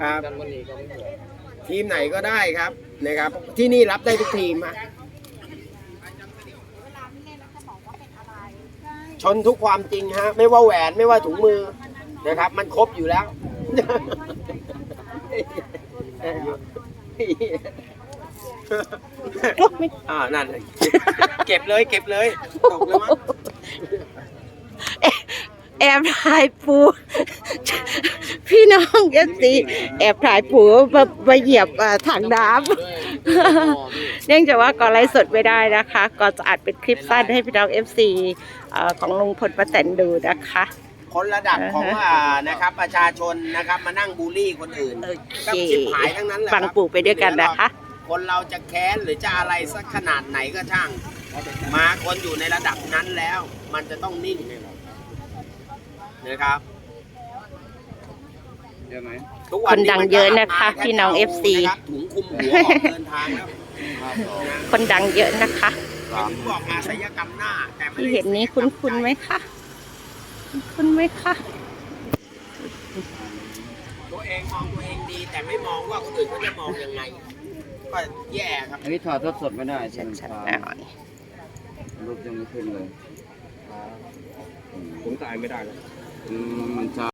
ครับกันวันนี้ก็ไม่เหลือทีมไหนก็ได้ครับนะครับ ที่นี่รับได้ทุกทีมฮะชนทุกความจริงฮะ ไม่ว่าแหวนไม่ว่าถุงมือนะครับ มันครบอยู่แล้ว อ่านั่น เก็บเลย เก็บเลยตกเลยมั้ง แอบถ่ายปู พี่น้องเอฟซีแอบถ่ายปูมามาเหยียบอ่าถังน้ำ เนื่องจากว่าก่อนไลฟ์สดไม่ได้นะคะ ก็จะอัดเป็นคลิปสั้นให้พี่น้องเอฟซีของลุงพลป้าแตนดูนะคะ คนระดับของอ่านะครับประชาชนนะครับมานั่งบูลลี่คนอื่นโอเคก็ชิบหายทั้งนั้นแหละคฟัรับงปู่ไปด้วยกันนะคะ คนเราจะแค้นหรือจะอะไรสักขนาดไหนก็ช่าง มาคนอยู่ในระดับนั้นแล้ว มันจะต้องนิ่ง นะครับเยอะไหมทุกคนดังเยอะนะคะมาแค่พี่น้องา FC นะครับถุงคลุมหัวออกเดินทางแล้วคนดังเยอะนะคะ ผมบอกมาศัลยกรรมหน้า แต่ไม่ที่ได้เห็นนี้คุ้นคุ้นๆไหมคะคุ้นๆไหมคะตัวเองมองตัวเองดี แต่ไม่มองว่าคนอื่นเขาจะมองยังไง ก็แย่ครับ อันนี้ถอดสดสดไม่ได้ใช่ไหมชัดครับๆหน่อยรูปยังไม่ขึ้นเลยผมตายไม่ได้เลย อืมมันช้า